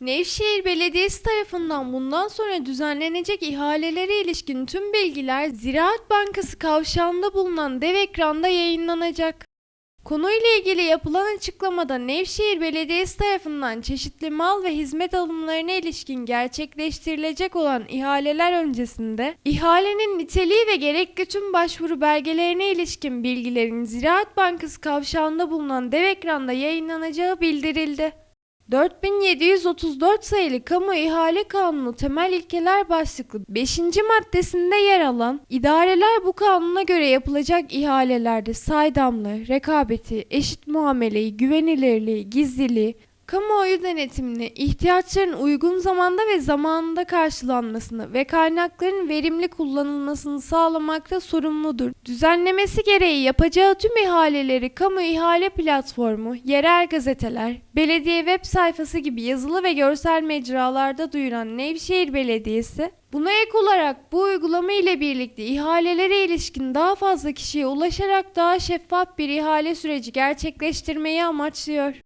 Nevşehir Belediyesi tarafından bundan sonra düzenlenecek ihalelere ilişkin tüm bilgiler Ziraat Bankası kavşağında bulunan dev ekranda yayınlanacak. Konuyla ilgili yapılan açıklamada Nevşehir Belediyesi tarafından çeşitli mal ve hizmet alımlarına ilişkin gerçekleştirilecek olan ihaleler öncesinde ihalenin niteliği ve gerekli tüm başvuru belgelerine ilişkin bilgilerin Ziraat Bankası kavşağında bulunan dev ekranda yayınlanacağı bildirildi. 4734 sayılı Kamu İhale Kanunu temel ilkeler başlıklı 5. maddesinde yer alan idareler bu kanuna göre yapılacak ihalelerde saydamlığı, rekabeti, eşit muameleyi, güvenilirliği, gizliliği, kamuoyu denetimini, ihtiyaçların uygun zamanda ve zamanında karşılanmasını ve kaynakların verimli kullanılmasını sağlamakta sorumludur. Düzenlemesi gereği yapacağı tüm ihaleleri kamu ihale platformu, yerel gazeteler, belediye web sayfası gibi yazılı ve görsel mecralarda duyuran Nevşehir Belediyesi, Buna ek olarak bu uygulama ile birlikte ihalelere ilişkin daha fazla kişiye ulaşarak daha şeffaf bir ihale süreci gerçekleştirmeyi amaçlıyor.